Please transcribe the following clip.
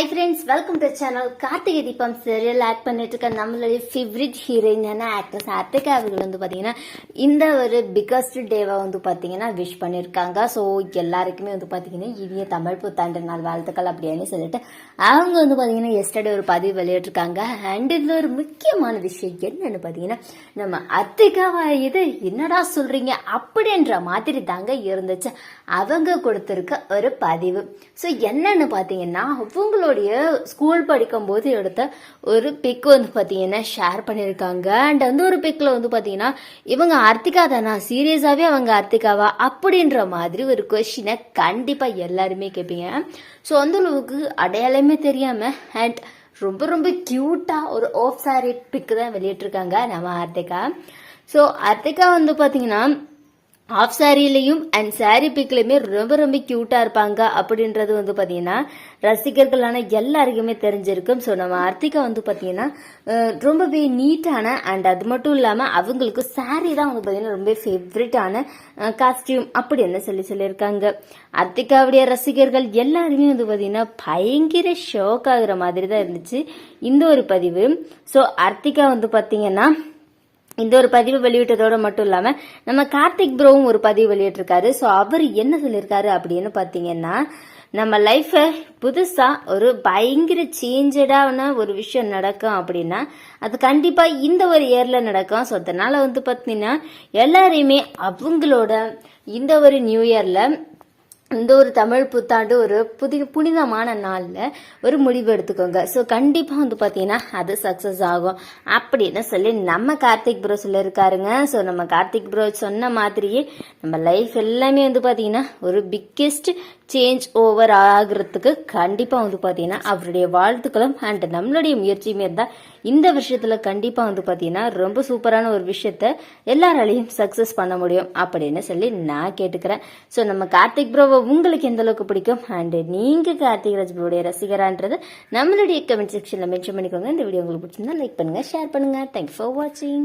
Hi friends welcome to channel Karthigai Deepam serial act பண்ணிட்டு இருக்க நம்மளுடைய ஃபேவரட் ஹீரோயினான ஆக்ட்ரஸ் அர்த்திகா அவர்கள் வந்து பார்த்தீங்கன்னா இந்த ஒரு பிக்கஸ்ட் டேவை வந்து பார்த்தீங்கன்னா விஷ் பண்ணியிருக்காங்க ஸோ எல்லாருக்குமே வந்து பார்த்தீங்கன்னா இனிய தமிழ் புத்தாண்டு நாள் வாழ்த்துக்கள் அப்படின்னு சொல்லிட்டு அவங்க வந்து பார்த்தீங்கன்னா எஸ்டர்டே ஒரு பதிவு வெளியிட்டிருக்காங்க. அண்ட் இதில் ஒரு முக்கியமான விஷயம் என்னன்னு பார்த்தீங்கன்னா நம்ம அர்த்திகாவா இது என்னடா சொல்கிறீங்க அப்படின்ற மாதிரி தாங்க இருந்துச்சு. அவங்க கொடுத்துருக்க ஒரு பதிவு. ஸோ என்னன்னு பார்த்தீங்கன்னா அவங்களுடைய ஸ்கூல் படிக்கும்போது எடுத்த ஒரு பிக் வந்து பார்த்தீங்கன்னா ஷேர் பண்ணியிருக்காங்க அண்ட் அந்த ஒரு பிக்கில் வந்து பார்த்தீங்கன்னா இவங்க அர்த்திகா தானா? சீரியஸாகவே அவங்க அர்த்திகாவா? அப்படின்ற மாதிரி ஒரு கொஷினை கண்டிப்பாக எல்லாருமே கேட்பீங்க ஸோ அந்த அளவுக்கு அடையாளமே தெரியாமல் அண்ட் ரொம்ப ரொம்ப க்யூட்டாக ஒரு ஆஃப் சாரி பிக்கு தான் வெளியிட்டிருக்காங்க நம்ம அர்த்திகா. ஸோ அர்த்திகா வந்து பார்த்தீங்கன்னா ஆஃப் சாரிலையும் அண்ட் சாரி பிக்லையுமே ரொம்ப ரொம்ப க்யூட்டாக இருப்பாங்க. அப்படின்றது வந்து பார்த்தீங்கன்னா ரசிகர்களான எல்லாருக்குமே தெரிஞ்சிருக்கும். ஸோ நம்ம அர்த்திகா வந்து பார்த்தீங்கன்னா ரொம்பவே நீட்டான அண்ட் அது மட்டும் இல்லாமல் அவங்களுக்கு சாரி தான் வந்து பார்த்தீங்கன்னா ரொம்ப ஃபேவரட்டான காஸ்டியூம் அப்படின்னு சொல்லி சொல்லியிருக்காங்க. அர்த்திகாவுடைய ரசிகர்கள் எல்லாருமே வந்து பார்த்தீங்கன்னா பயங்கர ஷோக் ஆகுற மாதிரி தான் இருந்துச்சு. இந்த ஒரு பதிவு. ஸோ அர்த்திகா வந்து பார்த்தீங்கன்னா இந்த ஒரு பதிவு வெளியிட்டதோட மட்டும் இல்லாம நம்ம கார்த்திக் ப்ரோவும் ஒரு பதிவு வெளியிட்டிருக்காரு. ஸோ அவர் என்ன சொல்லியிருக்காரு அப்படின்னு பார்த்தீங்கன்னா நம்ம லைஃப்பை புதுசா ஒரு பயங்கர சேஞ்சடான ஒரு விஷயம் நடக்கும் அப்படின்னா அது கண்டிப்பா இந்த ஒரு இயர்ல நடக்கும். ஸோ அதனால வந்து பார்த்தீங்கன்னா எல்லாரையுமே அவங்களோட இந்த ஒரு நியூ இயர்ல இந்த ஒரு தமிழ் புத்தாண்டு ஒரு புதி புனிதமான நாளில் ஒரு முடிவு எடுத்துக்கோங்க. ஸோ கண்டிப்பாக வந்து பார்த்தீங்கன்னா அது சக்ஸஸ் ஆகும். அப்படின்னு சொல்லி நம்ம கார்த்திக் ப்ரோ சொல்லியிருக்காருங்க ஸோ நம்ம கார்த்திக் ப்ரோ சொன்ன மாதிரியே நம்ம லைஃப் எல்லாமே வந்து பார்த்தீங்கன்னா ஒரு பிக்கெஸ்ட் சேஞ்ச் ஓவர் ஆகிறதுக்கு கண்டிப்பாக வந்து பார்த்தீங்கன்னா அவருடைய வாழ்த்துக்களும் அண்ட் நம்மளுடைய முயற்சியுமே இருந்தால் இந்த விஷயத்தில் கண்டிப்பாக வந்து பார்த்தீங்கன்னா ரொம்ப சூப்பரான ஒரு விஷயத்த எல்லாராலையும் சக்ஸஸ் பண்ண முடியும் அப்படின்னு சொல்லி நான் கேட்டுக்கிறேன். ஸோ நம்ம கார்த்திக் ப்ரோவை உங்களுக்கு எந்த அளவுக்கு பிடிக்கும்? அண்டு நீங்கள் கார்த்திக் ராஜ்புடைய ரசிகரான்றது நம்மளுடைய கமெண்ட் செக்ஷனில் மென்ஷன் பண்ணிக்கோங்க. இந்த வீடியோ உங்களுக்கு பிடிச்சிருந்தா லைக் பண்ணுங்கள் ஷேர் பண்ணுங்கள் தேங்க்ஸ் ஃபார் வாட்சிங்